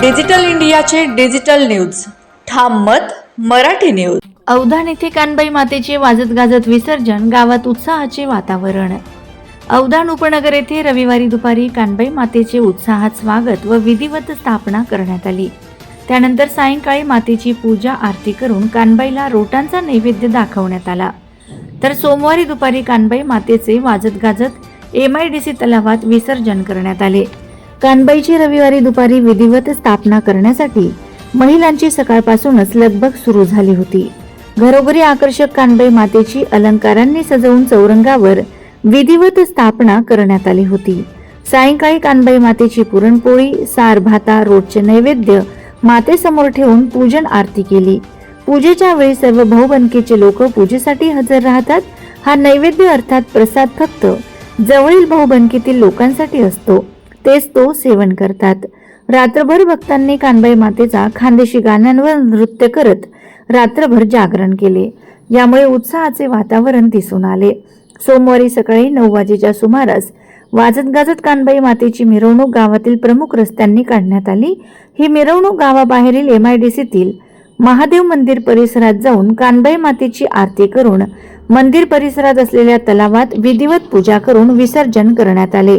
Digital इंडियाचे digital news. ठाम मत मराठी न्यूज. अवधान येथे कानबाई मातेचे वाजत गाजत विसर्जन गावात उत्साहाचे वातावरण. अवधान उपनगर येथे रविवारी दुपारी कानबाई मातेचे उत्साहात स्वागत व विधिवत स्थापना करण्यात आली. त्यानंतर सायंकाळी मातेची पूजा आरती करून कानबाईला रोटांचा नैवेद्य दाखवण्यात आला. तर सोमवारी दुपारी कानबाई मातेचे वाजत गाजत एम आय डी सी तलावात विसर्जन करण्यात आले. कानबाईची रविवारी दुपारी विधिवत स्थापना करण्यासाठी महिलांची सकाळपासूनच लगबग सुरू झाली होती. घरोघरी आकर्षक कानबाई मातेची अलंकारांनी सजवून चौरंगावर विधिवत स्थापना करण्यात आली होती. सायंकाळी कानबाई मातेची पुरणपोळी सार भाता रोजचे नैवेद्य मातेसमोर ठेवून पूजन आरती केली. पूजेच्या वेळी सर्व भाऊबंदकीचे लोक पूजेसाठी हजर राहतात. हा नैवेद्य अर्थात प्रसाद फक्त जवळील भाऊबंदकीतील लोकांसाठी असतो. तेच तो सेवन करतात. रात्रभर भक्तांनी कानबाई मातेचा खानदेशी गाण्यांवर नृत्य करत रात्रभर जागरण केले. यामुळे उत्साहाचे वातावरण दिसून आले. सोमवारी सकाळी नऊ वाजेच्या सुमारास वाजत गाजत कानबाई मातेची मिरवणूक गावातील प्रमुख रस्त्यांनी काढण्यात आली. ही मिरवणूक गावाबाहेरील एम आय डी सीतील महादेव मंदिर परिसरात जाऊन कानबाई मातेची आरती करून मंदिर परिसरात असलेल्या तलावात विधिवत पूजा करून विसर्जन करण्यात आले.